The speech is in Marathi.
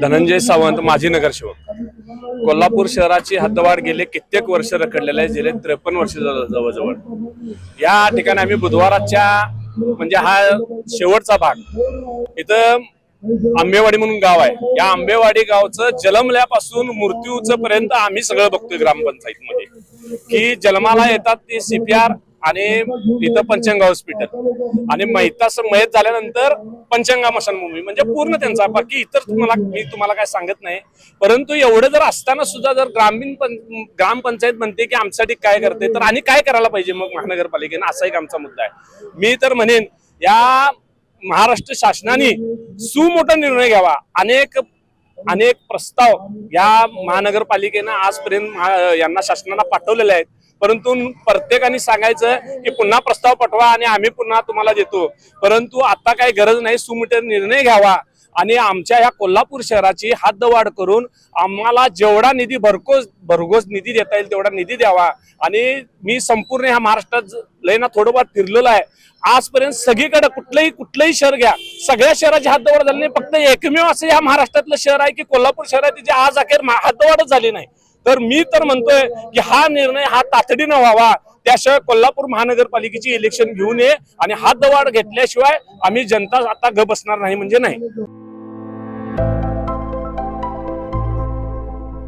धनंजय सावंत माजी नगरसेवक. कोल्हापूर शहराची हद्दवाढ गेले कित्येक वर्ष रखडलेले आहे गेले त्रेपन्न वर्ष जवळजवळ. या ठिकाणी आम्ही बुधवाराच्या म्हणजे हा शेवटचा भाग. इथं आंबेवाडी म्हणून गाव आहे. या आंबेवाडी गावचं जलमल्यापासून मृत्यूचं पर्यंत आम्ही सगळं बघतोय ग्रामपंचायत मध्ये की जन्माला येतात ते सीपीआर आणि इथं पंचंगा हॉस्पिटल आणि मैतास मयत झाल्यानंतर पंचंगा मशानभूमी म्हणजे पूर्ण त्यांचा बाकी इतर तुम्हाला मी तुम्हाला काय सांगत नाही. परंतु एवढं जर असताना सुद्धा जर ग्रामीण पं- ग्रामपंचायत म्हणते की आमच्यासाठी काय करते तर आणि काय करायला पाहिजे मग महानगरपालिकेनं? असा एक आमचा मुद्दा आहे. मी तर म्हणेन या महाराष्ट्र शासनाने सुमोठा निर्णय घ्यावा. अनेक अनेक प्रस्ताव या महानगरपालिकेनं आजपर्यंत यांना शासनाला पाठवलेले आहेत. परंतु प्रत्येकाने सांगायचं की पुन्हा प्रस्ताव पाठवा आणि आम्ही पुन्हा तुम्हाला देतो. परंतु आता काही गरज नाही सुमिटर निर्णय घ्यावा आणि आमच्या या कोल्हापूर शहराची हद्दवाढ करून आम्हाला जेवढा निधी भरकोस भरघोस निधी देता येईल तेवढा निधी द्यावा. आणि मी संपूर्ण ह्या महाराष्ट्रात लय ना थोडंफार फिरलेलो आहे. आजपर्यंत सगळीकडे कुठलंही कुठलंही शहर घ्या सगळ्या शहराची हद्दवाढ झाली नाही. फक्त एकमेव असं या महाराष्ट्रातलं शहर आहे की कोल्हापूर शहर आहे तिची आज अखेर हातदवाडच झाली नाही. तर मी तर म्हणतोय की हा निर्णय हा तातडीनं व्हावा. त्याशिवाय कोल्हापूर महानगरपालिकेची इलेक्शन घेऊन ये आणि हातदवाड घेतल्याशिवाय आम्ही जनता आता ग बसणार नाही म्हणजे नाही.